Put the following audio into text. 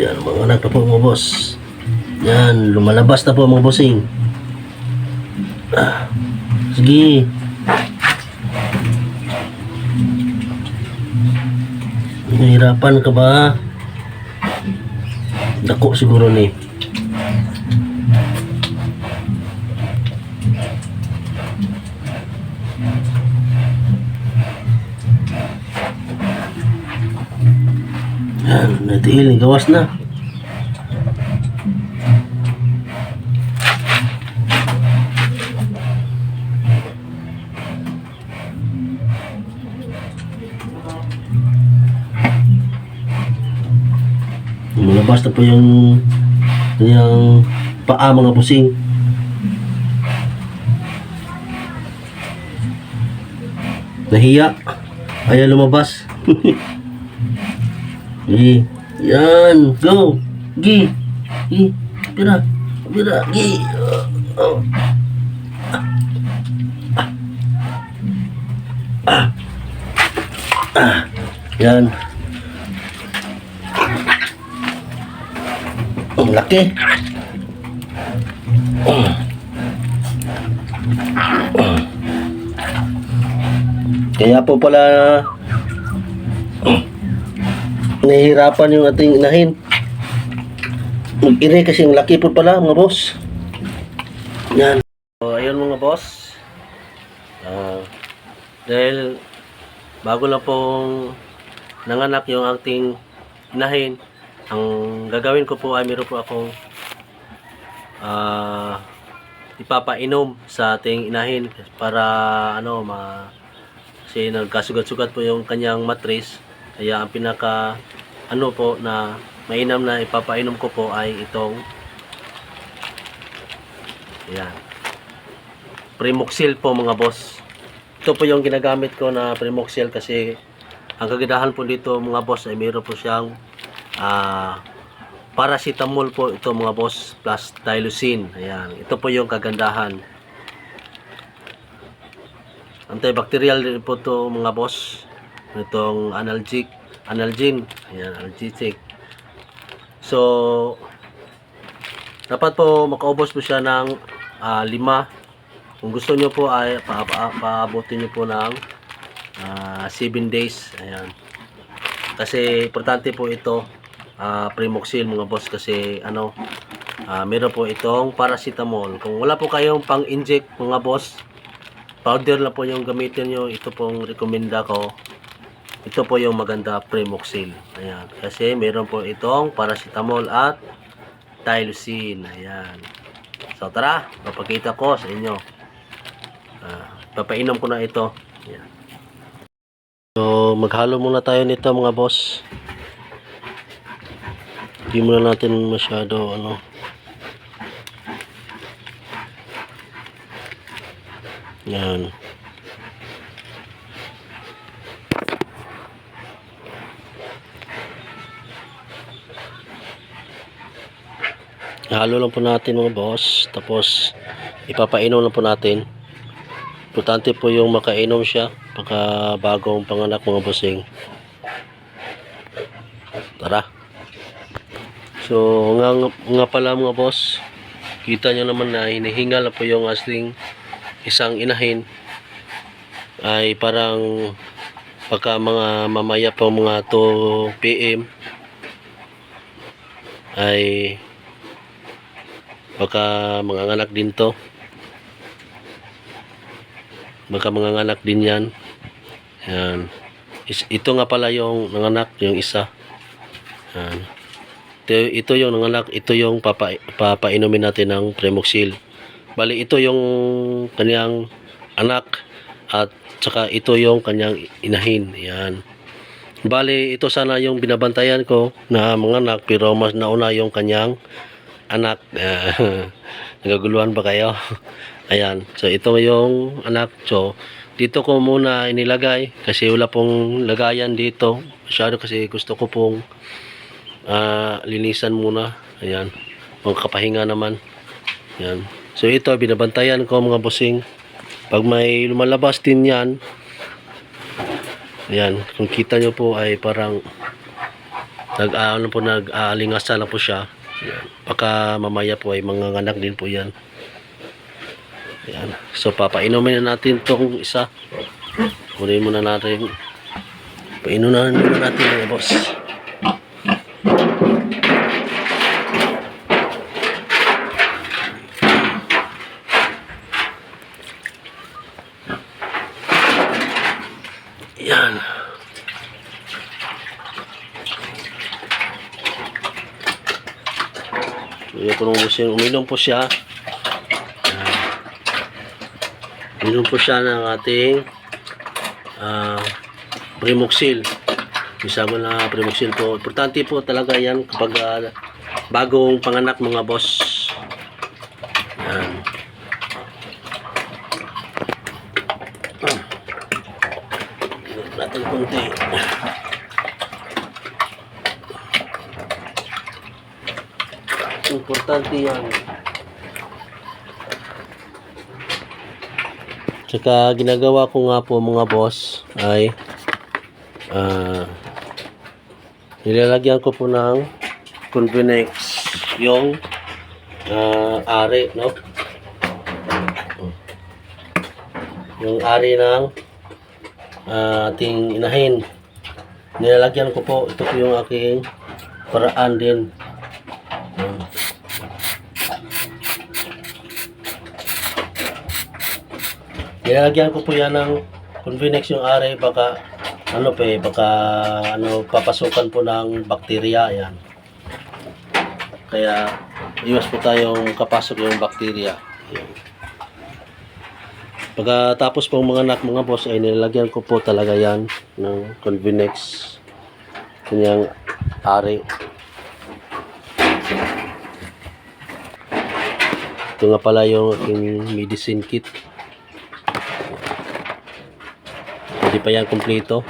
Yan, mga anak na po mga boss. Yan, lumalabas na po mga bossing. Ah, sige. Nahirapan ka ba? Dako siguro ni. Yan, natiil, gawas na. Lumabas na po yung yung paa mga pusing. Nahiya. Ayaw lumabas. Gi. Yan. Go. Gi. Gi. Pira. Pira. Gi. Oh. Ah. Ah. Yan. Ang laki. Kaya po pala nahihirapan yung ating inahin. Mag-iri kasi ang laki po pala mga boss. Yan. So, ayun mga boss. Ah, dahil bago lang pong nanganak yung ating inahin, ang gagawin ko po ay meron po akong ah, ipapainom sa ating inahin para ano ma kasi nagkasugat-sugat po yung kanyang matris kaya ang pinaka ano po na mainam na ipapainom ko po ay itong ayan Primoxil po mga boss. Ito po yung ginagamit ko na Primoxil kasi ang kagandahan po dito mga boss ay meron po siyang ah paracetamol po ito mga boss plus tylosin ayan. Ito po yung kagandahan. Antibacterial din po to mga boss. Itong analgesic analgin. Ayan analgesic. So dapat po makaubos po siya ng ah, lima. Kung gusto nyo po ay pa, pa, paabutin nyo po ng 7 days. Ayan. Kasi importante po ito ah, Primoxil mga boss. Kasi ano ah, meron po itong paracetamol. Kung wala po kayong pang inject mga boss powder lang po yung gamitin nyo ito pong rekomenda ko ito po yung maganda Primoxil ayan. Kasi meron po itong paracetamol at tylosin ayan. So tara. Papakita ko sa inyo. Ah, papainom ko na ito. Ayan. so maghalo muna tayo nito mga boss. Hindi muna natin masyado ano. Yan halo lang po natin mga boss. Tapos ipapainom lang po natin. Importante po yung makainom siya pagka bagong panganak mga bossing. Tara. So nga, nga pala mga boss kita nyo naman na hinihingal na po yung asling isang inahin. Ay parang pagka mga mamaya po mga 2 PM ay baka mga anak din to. Baka mga anak din yan. Yan. Is, ito nga pala yung nanganak yung isa. Yan. Ito, ito yung nanganak ito yung papa, papainumin natin ng Premoxil. Bali ito yung kanyang anak at saka ito yung kanyang inahin. Yan. Bali ito sana yung binabantayan ko na mga anak pero mas nauna yung kanyang anak uh, nagaguluhan ba kayo? Ayan. So ito yung anak. So dito ko muna inilagay kasi wala pong lagayan dito. Masyado kasi gusto ko pong ah, linisan muna. Ayan. Pang kapahinga naman. Ayan. So ito binabantayan ko mga bossing. Pag may lumalabas din yan ayan kung kita nyo po ay parang nag ah, ano po nag aalingasa lang po siya. Yan. Baka mamaya po ay mga anak din po yan. Yan. So papainumin na natin tong isa. Kunin muna natin. Painunan muna natin mga boss. Yan. Yan po nung siya, uminom po siya. Yan. Uminom po siya ng ating ah Primoxil. Isama na Primoxil po. Importante po talaga yan kapag ah, bagong panganak mga boss. Yan. Ah. Natin konti. Importante yan. Tsaka ginagawa ko nga po mga boss ay ah nilalagyan ko po ng Convenex yung ah, ari, no? Yung ari ng ah, ating inahin. Nilalagyan ko po, ito po yung aking paraan din. Yan. Nilalagyan ko po yan ng Convenex yung ari baka ano pa eh, baka ano papasukan po ng bakterya yan. Kaya iwas po tayong kapasok yung bakterya. Pagkatapos pong mga anak mga boss ay nilalagyan ko po talaga yan ng Convenex kanyang ari. Ito nga pala yung aking medicine kit. Hindi pa yan kumpleto.